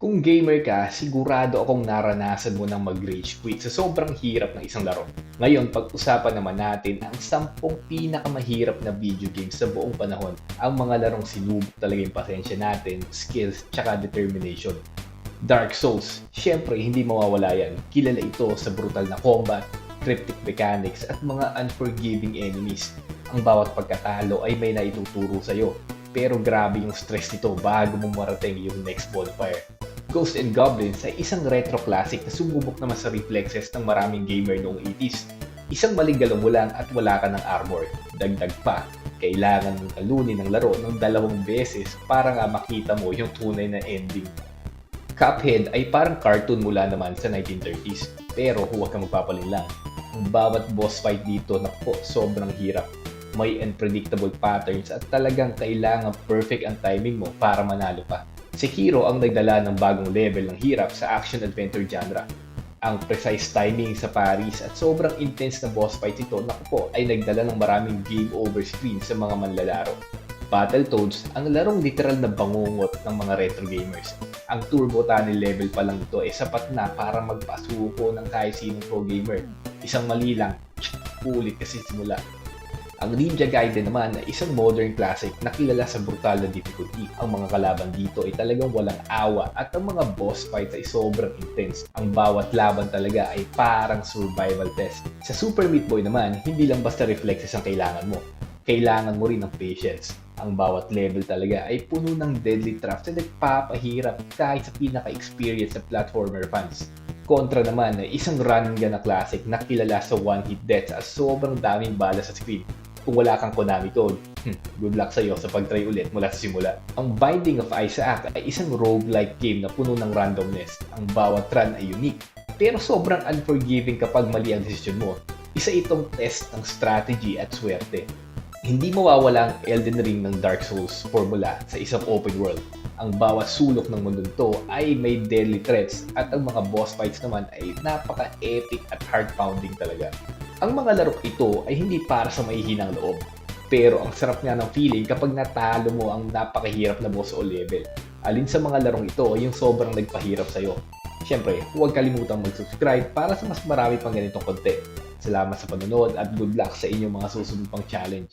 Kung gamer ka, sigurado akong naranasan mo ng mag-rage quit sa sobrang hirap ng isang laro. Ngayon, pag-usapan naman natin ang 10 pinakamahirap na video games sa buong panahon. Ang mga larong sinubok talaga yung pasensya natin, skills, tsaka determination. Dark Souls, syempre hindi mawawala yan. Kilala ito sa brutal na combat, cryptic mechanics at mga unforgiving enemies. Ang bawat pagkatalo ay may naituturo sa'yo. Pero grabe yung stress nito bago mo marating yung next bonfire. Ghosts and Goblins ay isang retro classic na sumubok naman sa reflexes ng maraming gamer noong 80s. Isang maling galaw lang at wala ka ng armor. Dagdag pa, kailangan mong talunin ng laro ng dalawang beses para nga makita mo yung tunay na ending. Cuphead ay parang cartoon mula naman sa 1930s, pero huwag kang magpapalinlang. Ang bawat boss fight dito na po sobrang hirap. May unpredictable patterns at talagang kailangan perfect ang timing mo para manalo pa. Sekiro ang nagdala ng bagong level ng hirap sa action-adventure genre. Ang precise timing sa Paris at sobrang intense na boss fight ito naku po ay nagdala ng maraming game over screen sa mga manlalaro. Battletoads ang larong literal na bangungot ng mga retro gamers. Ang turbo tunnel level pa lang ito ay sapat na para magpasuko ng kahit sinong pro gamer. Isang mali lang, ulit kasi simula. Ang Ninja Gaiden naman ay isang modern classic na kilala sa brutal na difficulty. Ang mga kalaban dito ay talagang walang awa at ang mga boss fights ay sobrang intense. Ang bawat laban talaga ay parang survival test. Sa Super Meat Boy naman, hindi lang basta reflexes ang kailangan mo. Kailangan mo rin ng patience. Ang bawat level talaga ay puno ng deadly traps na nagpapahirap kahit sa pinaka-experience sa platformer fans. Kontra naman ay isang run and gun na classic na kilala sa one-hit deaths at sobrang daming bala sa screen kung wala kang Konami code. Hmm, good luck sa'yo sa pag-try ulit mula sa simula. Ang Binding of Isaac ay isang roguelike game na puno ng randomness. Ang bawat run ay unique, pero sobrang unforgiving kapag mali ang desisyon mo. Isa itong test ng strategy at swerte. Hindi mawawala ang Elden Ring ng Dark Souls formula sa isang open world. Ang bawat sulok ng mundo to ay may deadly threats at ang mga boss fights naman ay napaka-epic at heart-pounding talaga. Ang mga laro ito ay hindi para sa mahihinang loob. Pero ang sarap nga ng feeling kapag natalo mo ang napakahirap na boss o level. Alin sa mga larong ito yung sobrang nagpahirap sa'yo. Siyempre, huwag kalimutang mag-subscribe para sa mas marami pang ganitong content. Salamat sa panonood at good luck sa inyong mga susunod pang challenge.